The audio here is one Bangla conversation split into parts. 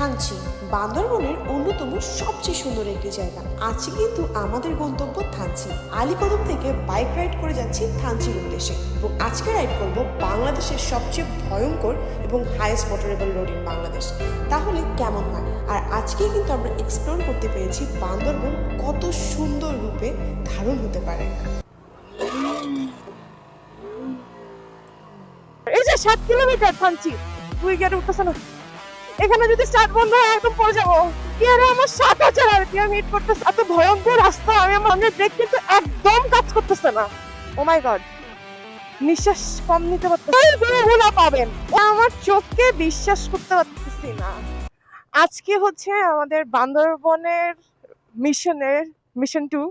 থানচি বান্দরবনের অন্যতম সবচেয়ে সুন্দর একটি জায়গা। আজকে কিন্তু আমাদের গন্তব্য থানচি আলিকদম থেকে বাইক রাইড করে যাচ্ছি থানচির উদ্দেশ্যে এবং আজকে রাইড করব বাংলাদেশের সবচেয়ে ভয়ঙ্কর এবং highest motorable road in Bangladesh. তাহলে কেমন হয়? আর আজকেই কিন্তু আমরা এক্সপ্লোর করতে পেরেছি বান্দরবন কত সুন্দর রূপে ধারণ হতে পারে। এই যে সাত কিলোমিটার থানচি দুই গিয়ারে উঠতেছে না। এখানে যদি স্টার্ট বন্ধ হয়, একদম পড়ে যাব। গিয়ারে আমার সাত হাজার আর কি আমি হিট করতেছে, এত ভয়ঙ্কর রাস্তা, আমি আমার ব্রেক কিন্তু একদম কাজ করতেছে না। ও মাই গড নিঃশ্বাস কম নিতে পারতেছি পাবেন। আমার চোখকে বিশ্বাস করতে পারতেছি না। আজকে হচ্ছে আমাদের বান্দরবনের মিশনের মিশন টু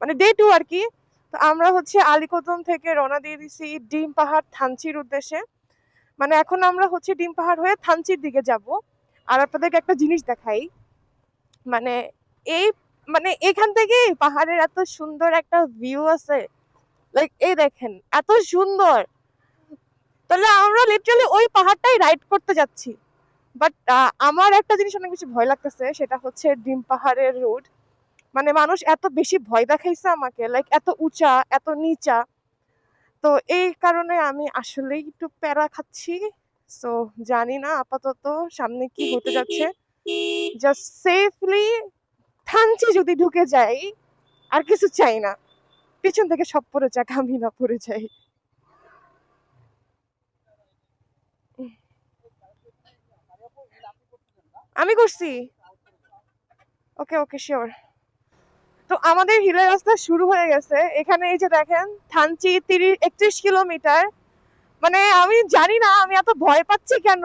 মানে ডে টু আর কি। তো আমরা হচ্ছে আলীকদম থেকে রওনা দিয়ে দিছি, ডিম পাহাড় থানচির উদ্দেশ্যে। মানে এখন আমরা হচ্ছে ডিম পাহাড় হয়ে থানচির দিকে যাব। আর আপনাদেরকে একটা জিনিস দেখাই। মানে এই মানে এখান থেকে পাহাড়ের এত সুন্দর একটা ভিউ আছে। লাইক এই দেখেন, এত সুন্দর। তাহলে আমরা লিটারালি ওই পাহাড়টাই রাইড করতে যাচ্ছি। বাট আমার একটা জিনিস অনেক বেশি ভয় লাগতেছে, সেটা হচ্ছে ডিম পাহাড়ের রোড মানে মানুষ এত বেশি ভয় দেখাইছে আমাকে লাইক এত উঁচা, এত নিচা। তো এই কারণে আমি আসলেই একটু প্যারা খাচ্ছি। সো জানি না আপাতত সামনে কি হতে যাচ্ছে। জাস্ট সেফলি থানচি যদি ঢুকে যাই আর কিছু চাই না। পিছন থেকে সব পড়ে যাক আমি না পড়ে যাই। আমি করছি। ওকে ওকে শিওর তো আমাদের হিলের রাস্তা শুরু হয়ে গেছে। এখানে এই যে দেখেন, থানচি তিরিশ, একত্রিশ কিলোমিটার। মানে আমি জানি না, আমি এত ভয় পাচ্ছি কেন?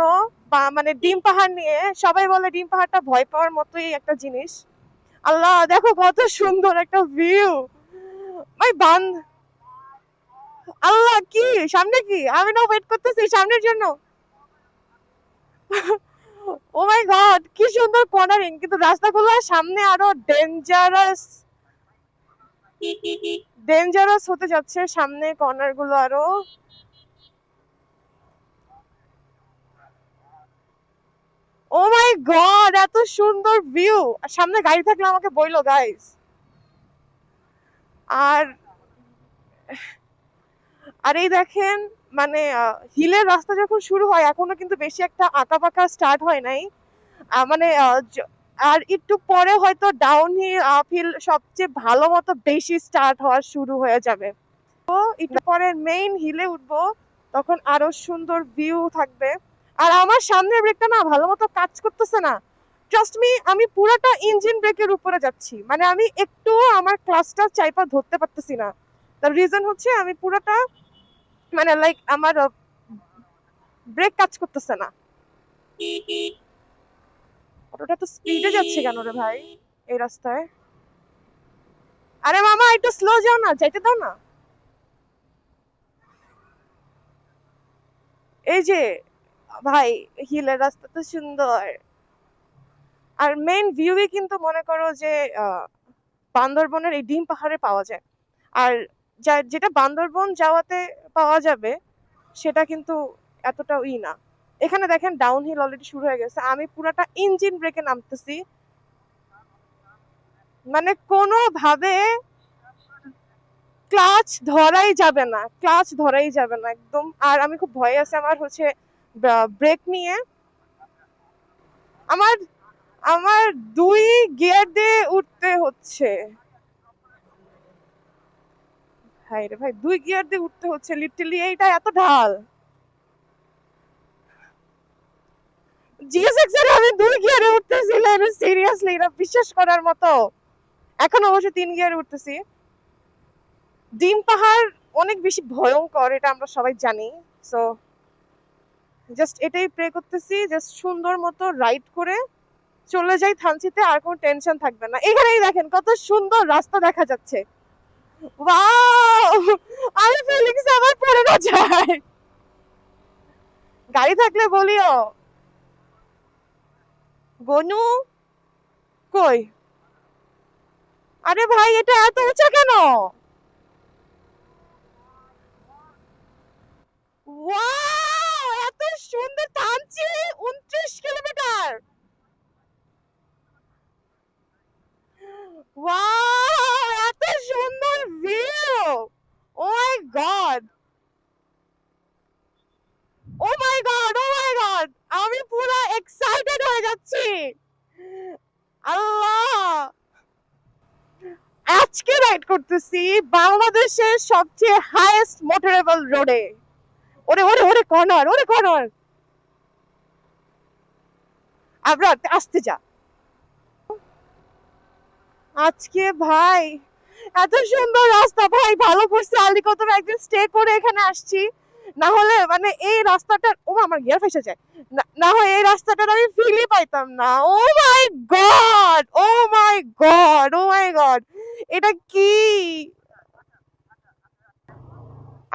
বা মানে ডিম পাহাড় নিয়ে, সবাই বলে ডিম পাহাড়টা ভয় পাওয়ার মতোই একটা জিনিস। আল্লাহ, দেখো কত সুন্দর একটা ভিউ ভাই, বান, আল্লাহ, কি? সামনে কি? আমি না ওয়েট করতেছি সামনের জন্য। ও মাই গড কি সুন্দর কর্নারিং কিন্তু রাস্তাগুলো সামনে আরও ডেঞ্জারাস ডেঞ্জারাস হতে যাচ্ছে, সামনে কর্নারগুলো আরও। ও মাই গড এত সুন্দর ভিউ সামনে গাড়ি থাকলে আমাকে বইলো গাইস আর আর এই দেখেন মানে হিলের রাস্তা যখন শুরু হয়, এখনও কিন্তু বেশি একটা আঁকা পাকা স্টার্ট হয় নাই। মানে আর একটু পরে হয়তো ডাউন হিল সবচেয়ে ভালো মতো বেশি স্টার্ট হওয়া শুরু হয়ে যাবে। তো একটু পরে মেইন হিলে উঠবো, তখন আরও সুন্দর ভিউ থাকবে। আর আমার সামনের ব্রেকটা না ভালো মতো কাজ করতেছে না। ট্রাস্ট মি আমি পুরোটা ইঞ্জিন ব্রেকের উপরে যাচ্ছি। মানে আমি একটু আমার ক্লাসটা চাইপা ধরতে পারতেছি না। তার রিজন হচ্ছে আমি পুরোটা মানে লাইক আমার ব্রেক কাজ করতেছে না। অটোটা তো স্পিডে যাচ্ছে কেন রে ভাই? এই রাস্তায়। আরে মামা, একটু স্লো যাও না, যাইতে দাও না। এই যে, ভাই হিলের রাস্তা তো সুন্দর। আর মেইন ভিউই কিন্তু মনে করো যে বান্দরবনের এই ডিম পাহাড়ে পাওয়া যায়। আর যা, যেটা বান্দরবন যাওয়াতে পাওয়া যাবে, সেটা কিন্তু এতটা ই না। এখানে দেখেন ডাউন হিল অলরেডি শুরু হয়ে গেছে। আমি পুরাটা ইঞ্জিন ব্রেকে নামতেছি। মানে কোনোভাবে ক্লাচ ধরাই যাবে না ক্লাচ ধরাই যাবে না একদম। আর আমি খুব ভয় আছে আমার হচ্ছে ব্রেক নিয়ে। আমার আমার দুই গিয়ার দিয়ে উঠতে হচ্ছে। ভাই রে ভাই, দুই গিয়ার দিয়ে উঠতে হচ্ছে লিটারলি এইটা এত ঢাল। আমি দুই গিয়ারে উঠতেছিলাম সিরিয়াসলি এটা বিশ্বাস করার মতো। এখন অবশ্য তিন গিয়ারে উঠতেছি। ডিম পাহাড় অনেক বেশি ভয়ঙ্কর, এটা আমরা সবাই জানি। সো জাস্ট এটাই প্রে করতেছি জাস্ট সুন্দর মতো রাইড করে চলে যাই থানচিতে, আর কোনো টেনশন থাকবে না। এখানেই দেখেন, কত সুন্দর রাস্তা দেখা যাচ্ছে। আমার পড়ে না যায়। গাড়ি থাকলে বলিও। গনু? কই? আরে ভাই এটা এত উঁচা কেন? এত সুন্দর টানছি উনত্রিশ কিলোমিটার। ওয়া করতেছি বাংলাদেশের সবচেয়ে হাইয়েস্ট মোটরেবল রোডে ওরে ওরে ওরে, কর্নার ওরে, কর্নার। আমরা আসতে যা। আজকে ভাই, এত সুন্দর রাস্তা ভাই, ভালো করছে আলিকতম একদিন স্টে করে এখানে আসছি। না হলে মানে এই রাস্তাটা ও আমার গিয়ার ফেসে যায়। না- না হয় এই রাস্তাটার আমি ফিলই পাইতাম না। ও my god oh my god oh my god এটা কি?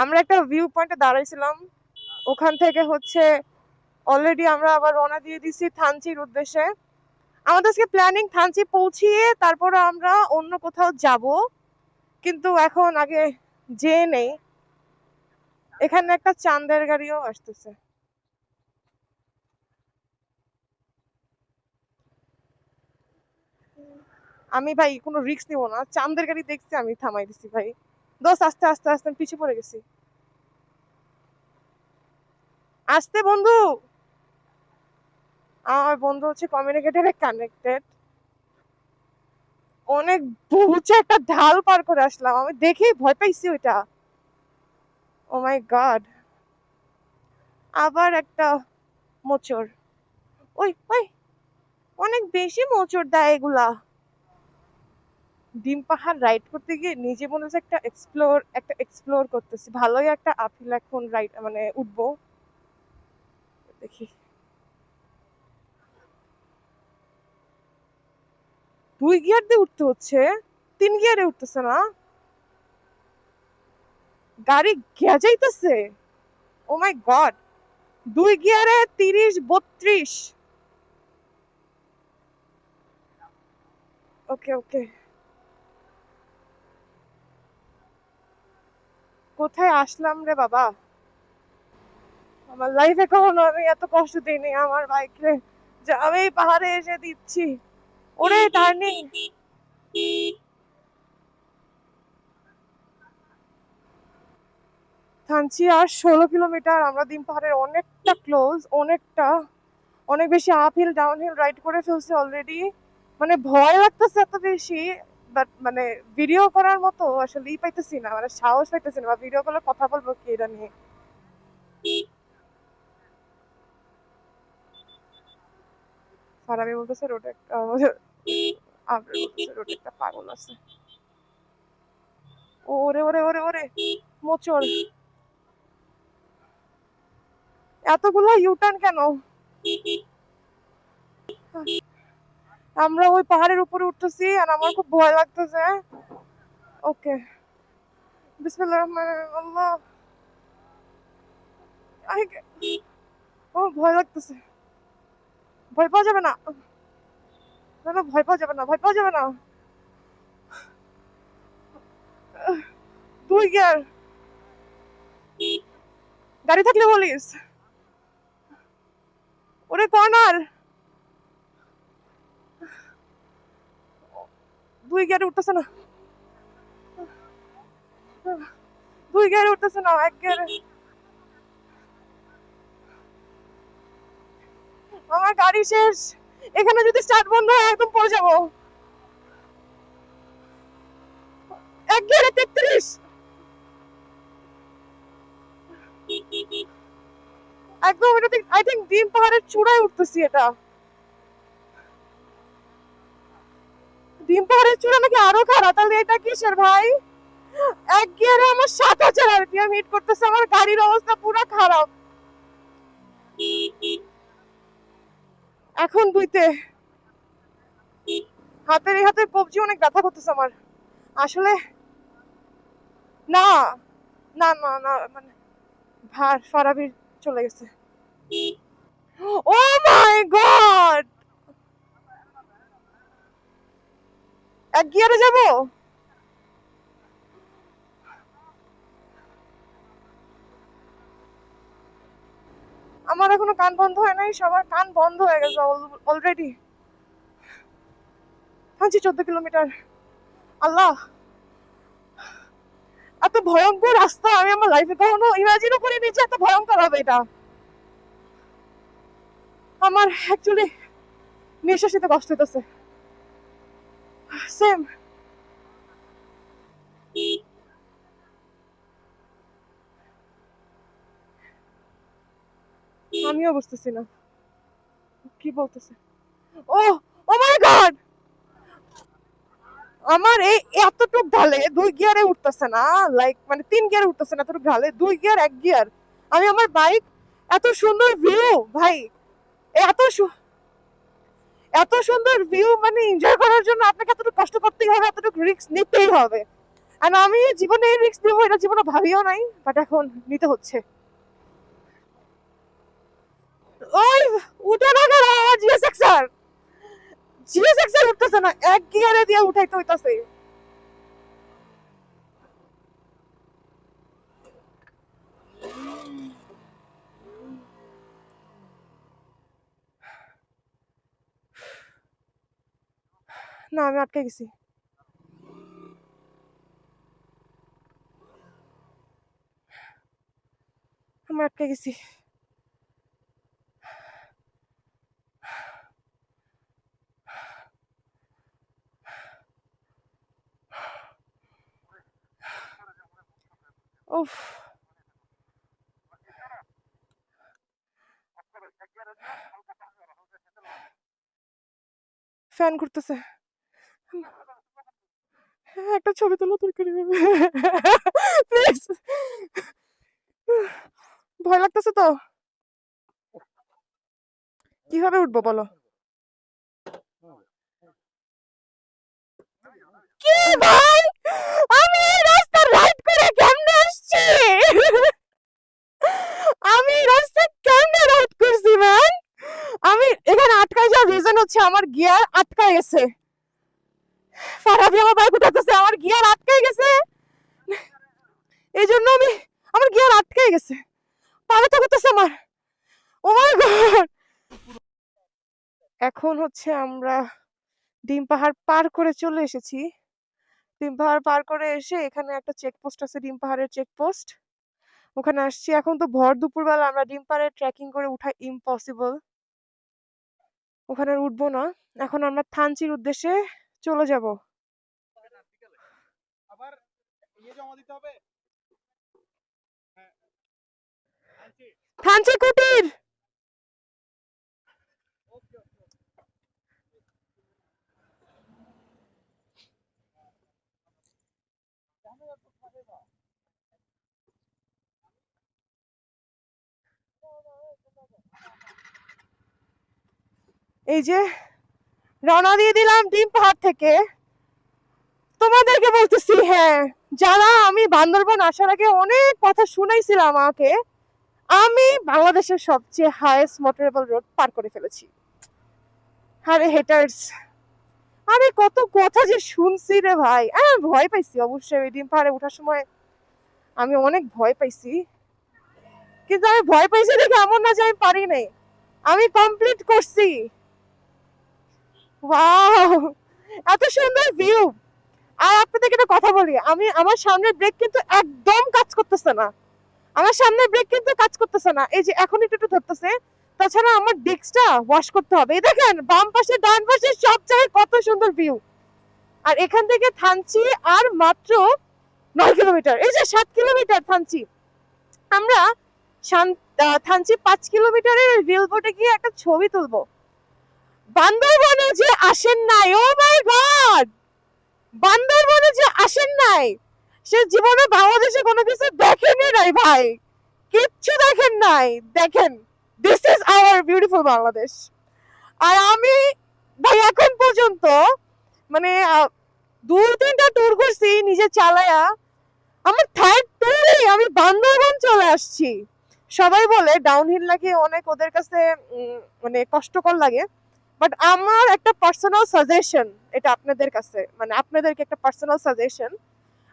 আমরা একটা ভিউ পয়েন্টে দাঁড়াইছিলাম। ওখান থেকে হচ্ছে অলরেডি আমরা আবার রওনা দিয়ে দিছি থানচির উদ্দেশ্যে। আমাদের আজকে প্ল্যানিং থানচি পৌঁছিয়ে তারপর আমরা অন্য কোথাও যাব। কিন্তু এখন আগে যে নেই। এখানে একটা চান্দের গাড়িও আসতেছে। আমি ভাই কোনো রিক্স নিব না। চাঁদের গাড়ি দেখছি, আমি থামাই দিছি ভাই। দোস্ত, আস্তে আস্তে আস্তে, আমি পিছিয়ে পড়ে গেছি। আসতে, বন্ধু! আমার বন্ধু হচ্ছে কমিউনিকেটরে কানেক্টেড অনেক বুঝে একটা ঢাল পার করে আসলাম। আমি দেখেই ভয় পাইছি ওইটা। ও মাই গড আবার একটা মোচড়। ওই ওই, অনেক বেশি মোচড় দেয় এগুলা। ডিম পাহাড় রাইড করতে গিয়ে নিজে মনে হচ্ছে একটা এক্সপ্লোর একটা এক্সপ্লোর করতেছি। ভালোই একটা আপিল এখন রাইড মানে উঠবো। দেখি। দুই গিয়ার দিয়ে উঠতে হচ্ছে, তিন গিয়ারে উঠতেছে না। গাড়ি গেজাইতেছে ও মাই গড দুই গিয়ারে তিরিশ, বত্রিশ। ওকে ওকে কোথায় আসলাম রে বাবা? আমার লাইফে কখনো আমি এত কষ্ট দিইনি আমার বাইক যে আমি পাহাড়ে এসে দিচ্ছি। ওরে টার্নিং থানচি আর ষোলো কিলোমিটার আমরা দিন পাহাড়ের অনেকটা ক্লোজ অনেকটা। অনেক বেশি up hill down hill ride করে ফেলছি অলরেডি মানে ভয় লাগতেছে এত বেশি। বাট মানে ভিডিও করার মতো আসলে ই পাইতেছি না মানে সাহস পাইতেছি না ভিডিও করলে কথা বলব কি এটা নিয়ে? বলতেছে পাগল আছে। ওরে ওরে ওরে ওরে, মোচড়। এতগুলো ইউটার্ন কেন? আমরা ওই পাহাড়ের উপরে উঠতেছি আর আমার খুব ভয় লাগতেছে। ওকে ও, ভয় লাগতেছে। ভয় পাওয়া যাবে না। না না, ভয় পাওয়া যাবে না, ভয় পাওয়া যাবে না। গিয়ার গাড়ি থাকলে বলিস। ওরে কর্নার! দুই গিয়ারে উঠতেছে না। দুই গিয়ারে উঠতেছে না, এক গিয়ারে আমার গাড়ি শেষ। এখানে যদি স্টার্ট বন্ধ হয়, একদম পড়ে যাব। এক গিয়ারে তেত্রিশ। একদম, এটা আই থিঙ্ক ডিম পাহাড়ের চূড়ায় উঠতেছি এটা। ডিম পাহাড়ের চূড়া নাকি আরও খারাপ? তাহলে এটা কিসের ভাই? এক গিয়ারে আমার সাত হাজার আরপিএম হিট করতেছে, আমার গাড়ির অবস্থা পুরো খারাপ। এখন দুইতে। হাতের এই হাতের কবজি অনেক ব্যথা করতেছে আমার। আসলে না না না না মানে ভার, ফারাবির চলে গেছে। ও মাই গড যাব? আমার এখনও কান বন্ধ হয় নাই, সবার কান বন্ধ হয়ে গেছে অলরেডি হাঁচি চোদ্দ কিলোমিটার। আল্লাহ! এত ভয়ঙ্কর রাস্তা, আমি আমার লাইফে কখনো ইমাজিনও করিনি যে এত ভয়ঙ্কর হবে এটা। আমার অ্যাকচুয়ালি নিঃশ্বাস নিতে কষ্ট হইতেছে। সেম আমিও বুঝতেছি না কি বলতেছে ও ও মাই গড আমার এই এতটুক ঢালে দুই গিয়ারে উঠতেছে না লাইক মানে তিন গিয়ারে উঠতেছে না এতটুক ঢালে দুই গিয়ার, এক গিয়ার। আমি আমার বাইক এত সুন্দর ভিউ ভাই। এত এত সুন্দর ভিউ মানে এনজয় করার জন্য আপনাকে এতটুকু কষ্ট করতেই হবে, এতটুকু রিস্ক নিতেই হবে। আর আমি জীবনে এই রিস্ক নেব, এটা জীবনে ভাবিও নাই বাট এখন নিতে হচ্ছে। ওই উঠে না গেল জিএসএক্স আর জিএসএক্স আর উঠতেছে না, এক গিয়ারে দিয়ে উঠাইতে হইতাছে। না আমি আটকে গেছি আমি আটকে গেছি উফ ফ্যান ঘুরতেছে হ্যাঁ, একটা ছবি তোলো দরকারি প্লিজ ভয় লাগতেছে তো? কীভাবে উঠবো বলো? কি ভাই? আমি রাস্তা রাইড করে কেমনে আসছি? আমি রাস্তা কেমনে রাইড করছি ম্যান আমি এখানে আটকাই যাওয়ার রিজন হচ্ছে আমার গিয়ার আটকায় গেছে। ফারাবি আমার বাইক উঠাতেছে আমার গিয়ার আটকাই গেছে। এই জন্য আমি, আমার গিয়ার আটকাই গেছে। পালাতে করতেছে আমার। Oh my god. এখন হচ্ছে আমরা ডিম পাহাড় পার করে চলে এসেছি। ডিম পাহাড় পার করে এসে এখানে একটা চেকপোস্ট আছে, ডিম পাহাড়ের চেকপোস্ট ওখানে আসছি। এখন তো ভর দুপুরবেলা, আমরা ডিম পাহাড়ে ট্রেকিং করে উঠা ইম্পসিবল ওখানে উঠবো না। এখন আমরা থানচির উদ্দেশ্যে চলে যাব আবার ইয়ে জমা দিতে হবে? কুটির! এই যে রওনা দিয়ে দিলাম ডিম পাহাড় থেকে। তোমাদেরকে বলতেছি হ্যাঁ। যারা আমি বান্দরবন আসার আগে অনেক কথা শুনাইছিলাম আমাকে, আমি বাংলাদেশের সবচেয়ে হাইয়েস্ট মোটরেবল রোড পার করে ফেলেছি। আরে হেটার্স আরে কত কথা যে শুনছি রে ভাই। আমি ভয় পাইছি অবশ্যই ওই ডিম পাহাড়ে ওঠার সময়। আমি অনেক ভয় পাইছি। কিন্তু আমি ভয় পাইছি দেখে এমন না যে আমি পারি নাই। আমি কমপ্লিট করছি। এত সুন্দর ভিউ আর আপনাদেরকে একটা কথা বলি, আমি আমার সামনের ব্রেক কিন্তু একদম কাজ করতেছে না। আমার সামনের ব্রেক কিন্তু কাজ করতেছে না। এই যে এখন একটু একটু ধরতেছে, তাছাড়া আমার ডিস্কটা ওয়াশ করতে হবে। এই দেখেন, বাম পাশে, ডান পাশে সব জায়গায় কত সুন্দর ভিউ আর এখান থেকে থানচি আর মাত্র নয় কিলোমিটার এই যে সাত কিলোমিটার থানচি। আমরা থানচি পাঁচ কিলোমিটারের রেল গিয়ে একটা ছবি তুলবো। বান্দরবনে যে আসেন নাই, ও মাই গড বান্দরবনে যে আসেন নাই, সে জীবনে বাংলাদেশে কোনো কিছু দেখেনি নাই ভাই। কিচ্ছু দেখেন নাই। দেখেন this is our beautiful Bangladesh আর আমি ভাই, এখন পর্যন্ত মানে দু তিনটা ট্যুর করছি নিজে চালায়া। আমার থার্ড ট্যুরে আমি বান্দরবন চলে আসছি। সবাই বলে ডাউনহিল নাকি অনেক ওদের কাছে মানে কষ্টকর লাগে। বাট আমার একটা পার্সোনাল সাজেশন এটা আপনাদের কাছে মানে আপনাদেরকে একটা পার্সোনাল সাজেশন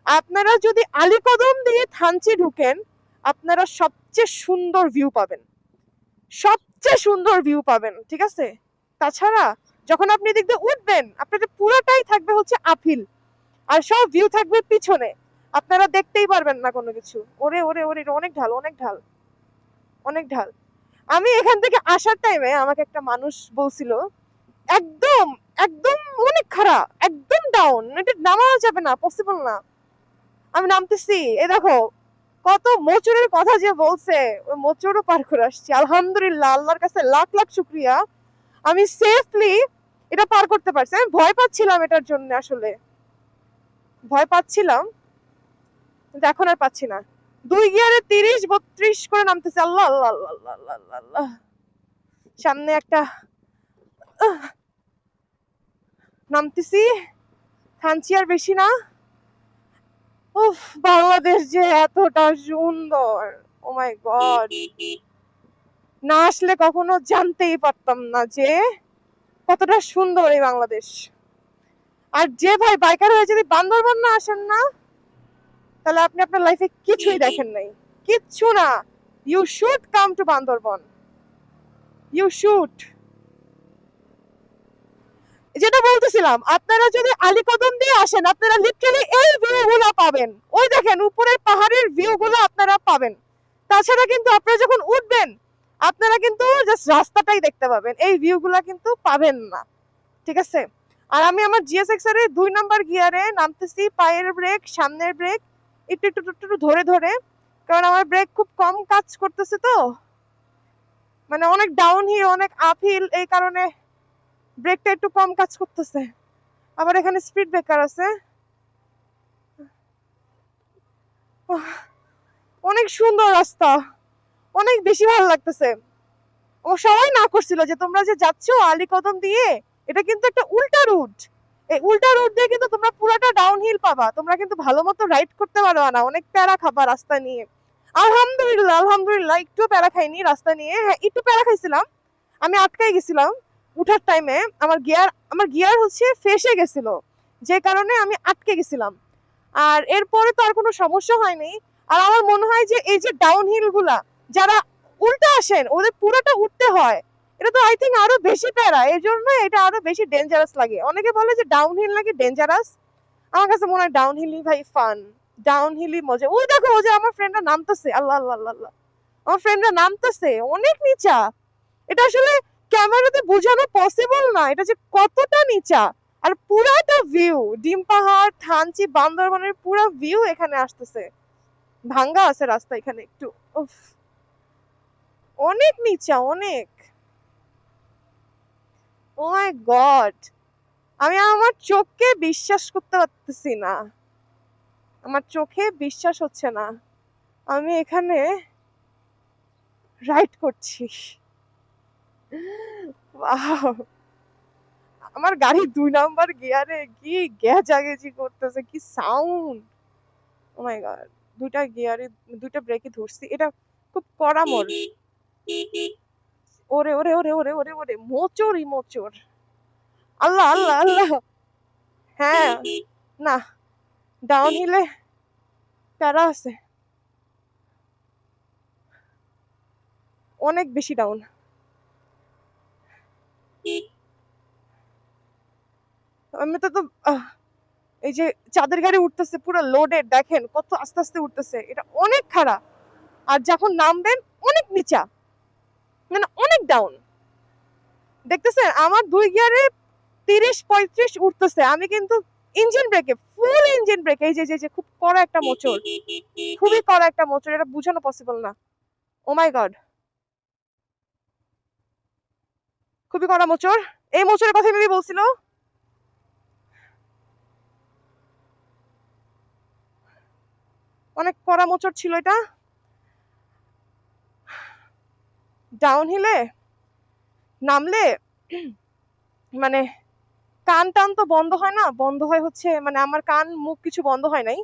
আপনারা যদি আলীকদম দিয়ে থানচি ঢুকেন, আপনারা সবচেয়ে সুন্দর ভিউ পাবেন। সবচেয়ে সুন্দর ভিউ পাবেন, ঠিক আছে? তাছাড়া, যখন আপনি দিয়ে উঠবেন, আপনাদের পুরোটাই থাকবে হচ্ছে আপিল আর সব ভিউ থাকবে পিছনে। আপনারা দেখতেই পারবেন না কোনো কিছু। ওরে ওরে ওরে অনেক ঢাল অনেক ঢাল অনেক ঢাল। আমি এখান থেকে আসার টাইমে আমাকে একটা মানুষ বলছিল, একদম একদম অনেক খারাপ, একদম ডাউন এটা নামাও যাবে না পসিবল না। আমি নামতেছি, এ দেখো, কত মোচরের কথা যে বলছে, ওই মোচরও পার করে আসছি, আলহামদুলিল্লাহ, আল্লাহর কাছে লাখ লাখ শুক্রিয়া। আমি সেফলি এটা পার করতে পারছি, আমি ভয় পাচ্ছিলাম এটার জন্য আসলে। ভয় পাচ্ছিলাম, কিন্তু এখন আর পাচ্ছি না। দুই গিয়ারে তিরিশ বত্রিশ করে নামতেছে। আল্লাহ আল্লাহ আল্লাহ আল্লাহ আল্লাহ আল্লাহ, সামনে একটা নামতেছি। আর বেশি না। উফ বাংলাদেশ যে এতটা সুন্দর। ও মাই গড না আসলে কখনো জানতেই পারতাম না যে কতটা সুন্দর এই বাংলাদেশ। আর যে ভাই বাইকার হয়ে যদি বান্দরবান না আসেন না তাহলে আপনি আপনার লাইফে কিছুই দেখেন নাই। কিচ্ছু না। You should come to Bandarban you should যেটা বলতেছিলাম আপনারা যদি আলীকদম দিয়ে আসেন আপনারা লিটারালি এই ভিউ গুলো পাবেন। ওই দেখেন উপরের পাহাড়ের ভিউ গুলো আপনারা পাবেন। তাছাড়া কিন্তু আপনারা যখন উঠবেন আপনারা কিন্তু জাস্ট রাস্তাটাই দেখতে পাবেন। এই ভিউ গুলা কিন্তু পাবেন না। ঠিক আছে? আর আমি আমার জিএসএক্স এর দুই নাম্বার গিয়ারে নামতেছি পায়ের ব্রেক সামনের ব্রেক একটু একটু একটু ধরে ধরে, কারণ আমার ব্রেক খুব কম কাজ করতেছে তো। মানে অনেক ডাউন হিল অনেক আপ হিল এই কারণে ব্রেকটা একটু কম কাজ করতেছে। আবার এখানে স্পিড ব্রেকার আছে। অনেক সুন্দর রাস্তা। অনেক বেশি ভালো লাগতেছে। ও সবাই না করছিল যে তোমরা যে যাচ্ছ আলী কদম দিয়ে, এটা কিন্তু একটা উল্টা রুট এই উল্টা রুট দিয়ে কিন্তু তোমরা পুরাটা ডাউন হিল পাবা। তোমরা কিন্তু ভালো মতো রাইড করতে পারবা না। অনেক প্যারা খাবা রাস্তা নিয়ে। আলহামদুলিল্লাহ আলহামদুলিল্লাহ। একটু প্যারা খাইনি রাস্তা নিয়ে। হ্যাঁ একটু প্যারা খাইছিলাম। আমি আটকাই গেছিলাম উঠার টাইমে আমার গিয়ার আমার গিয়ার হচ্ছে ফেসে গেছিল। যে কারণে আমি আটকে গেছিলাম। আর এরপরে তো আর কোনো সমস্যা হয়নি। আর আমার মনে হয় যে এই যে ডাউন হিলগুলা, যারা উল্টা আসেন, ওদের পুরোটা উঠতে হয়। এটা তো আই থিঙ্ক আরও বেশি প্যারা এই জন্য এটা আরও বেশি ডেঞ্জারাস লাগে। অনেকে বলে যে ডাউন হিল নাকি ডেঞ্জারাস আমার কাছে মনে হয় ডাউন হিলই ভাই ফান ডাউন হিলই মজা। ওই দেখো ও যে আমার ফ্রেন্ডরা নামতেছে। আল্লাহ আল্লাহ আল্লাহ আমার ফ্রেন্ডরা নামতেছে, অনেক নিচা। এটা আসলে ক্যামেরাতে বোঝানো পসিবল না। এটা যে কতটা নিচা। আর পুরাটা ভিউ ডিম পাহাড়, থানচি, বান্দরবানের পুরো ভিউ এখানে আসতেছে। ভাঙ্গা আছে রাস্তা এখানে একটু। অনেক নিচা, অনেক। ও মাই গড আমি আমার চোখকে বিশ্বাস করতে পারতেছি না। আমার চোখে বিশ্বাস হচ্ছে না। আমি এখানে রাইড করছি! আমার গাড়ি দুই নাম্বার গিয়ারে কি গ্যাজাগেজি করতেছে, কি সাউন্ড ও মাই গড দুইটা গিয়ারে, দুইটা ব্রেকে ধরছি। এটা খুব কড়া মোড়। ওরে ওরে ওরে ওরে ওরে ওরে মোচরই মোচর আল্লাহ আল্লাহ আল্লাহ। হ্যাঁ না ডাউন হিলে প্যারা আছে। অনেক বেশি ডাউন আমি তো তো এই যে চাঁদের গাড়ি উঠতেছে পুরো লোডেড দেখেন কত আস্তে আস্তে উঠতেছে। এটা অনেক খারাপ। আর যখন নামবেন অনেক নিচা। মানে অনেক ডাউন দেখতেছেন, আমার দুই গিয়ারে তিরিশ পঁয়ত্রিশ উঠতেছে। আমি কিন্তু ইঞ্জিন ব্রেকে ফুল ইঞ্জিন ব্রেক এই যে যে যে, খুব কড়া একটা মোচড়। খুবই কড়া একটা মোচড়, এটা বোঝানো পসিবল না। ও মাই গড খুবই কড়া মোচড়। এই মোচরের কথা মেবি বলছিল। অনেক কড়া মোচড় ছিল এটা। ডাউন হিলে, নামলে মানে কান টান তো বন্ধ হয় না? বন্ধ হয় হচ্ছে মানে আমার কান, মুখ কিছু বন্ধ হয় নাই।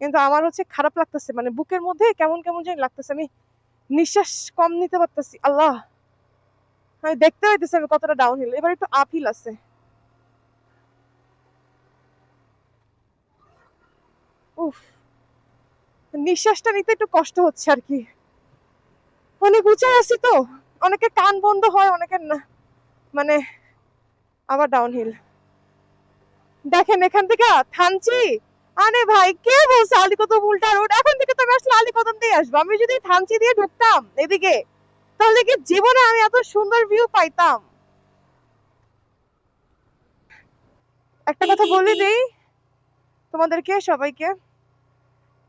কিন্তু আমার হচ্ছে খারাপ লাগতেছে মানে বুকের মধ্যে কেমন কেমন জানি লাগতেছে। আমি নিঃশ্বাস কম নিতে পারতেছি, আল্লাহ! আমি দেখতে পাইতেছি আমি কতটা ডাউন হিল এবার একটু আপ হিল আছে। উফ, নিঃশ্বাসটা নিতে একটু কষ্ট হচ্ছে আর কি। অনেক উঁচায় আছি তো। অনেকে কান বন্ধ হয় অনেকের মানে আবার ডাউনহিল দেখেন এখান থেকে থানচি। আরে ভাই কে বলছে আলিকদম উল্টা রোড এখন থেকে তো আমি আসলে আলিকদম দিয়ে আসব। আমি যদি থানচি দিয়ে ঢুকতাম এদিকে তাহলে কি জীবনে আমি এত সুন্দর ভিউ পাইতাম? একটা কথা বলে দেই তোমাদেরকে সবাইকে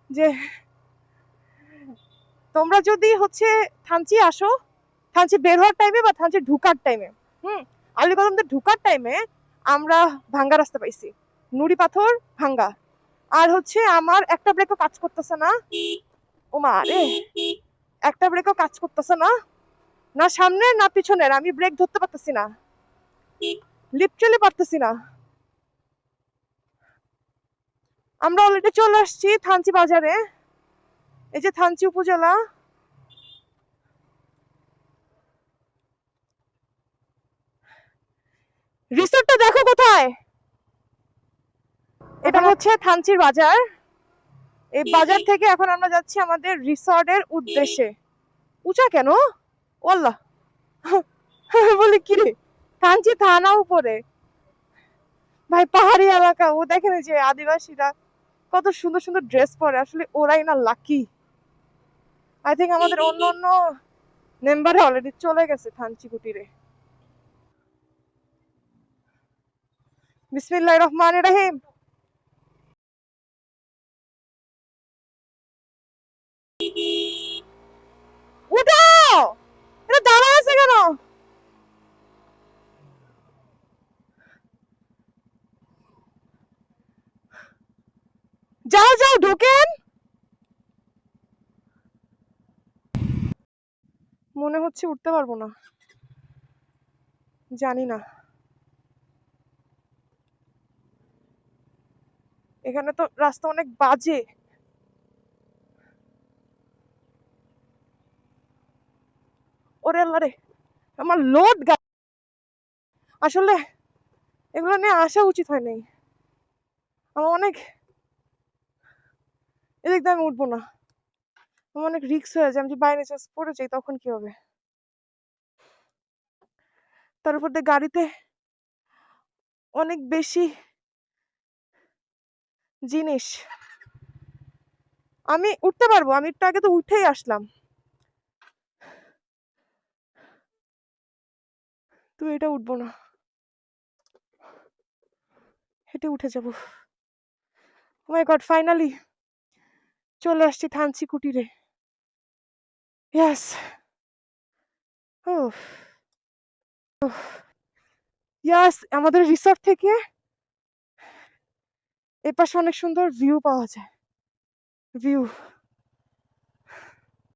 যে তোমরা যদি হচ্ছে থানচি আসো, থানচি বের হওয়ার টাইমে বা থানচি ঢুকার টাইমে হুম আলীকদমদের ঢুকার টাইমে আমরা ভাঙ্গা রাস্তা পাইছি। নুড়ি পাথর, ভাঙ্গা। আর হচ্ছে আমার একটা ব্রেকও কাজ করতেছে না। ও মা রে একটা ব্রেকও কাজ করতেছে না। না সামনের না পিছনের। আমি ব্রেক ধরতে পারতেছি না। লিটারালি পারতেছি না। আমরা অলরেডি চলে আসছি থানচি বাজারে। এই যে থানচি উপজেলা। রিসোর্টটা দেখো কোথায়? এটা হচ্ছে থানচির বাজার। এই বাজার থেকে এখন আমরা যাচ্ছি আমাদের রিসর্টের উদ্দেশ্যে। উঁচা কেন? ওল্লা বলি কি রে? থানচি থানা উপরে। ভাই পাহাড়ি এলাকা। ও দেখেন এই যে আদিবাসীরা কত সুন্দর সুন্দর ড্রেস পরে। আসলে ওরাই না লাকি আই থিঙ্ক আমাদের অন্য অন্য মেম্বারে অলরেডি চলে গেছে থানচি কুটিরে বিসমিল্লাহ রহমান রহিম। উঠো এটা দাঁড়া আছে কেন যাও যাও ঢোকেন হচ্ছে, উঠতে পারব না। জানি না। এখানে তো রাস্তা অনেক বাজে। ওরে আল্লাহ রে, আমার লোড গা আসলে এগুলো নিয়ে আসা উচিত হয় নাই। আমার অনেক এদিক দিয়ে আমি উঠবো না। আমার অনেক রিক্স হয়ে যায়, আমি যদি বাইরে চান্স পড়ে যাই তখন কি হবে? তার উপর দিয়ে গাড়িতে অনেক বেশি জিনিস। আমি উঠতে পারব, আমি একটু আগে তো উঠেই আসলাম। তো এটা উঠবো না। হেঁটে উঠে যাব। মাই গড ফাইনালি চলে আসছি থানচি কুটিরে। ইয়াস ও ইয়াস আমাদের রিসর্ট থেকে এপাশে অনেক সুন্দর ভিউ পাওয়া যায়। ভিউ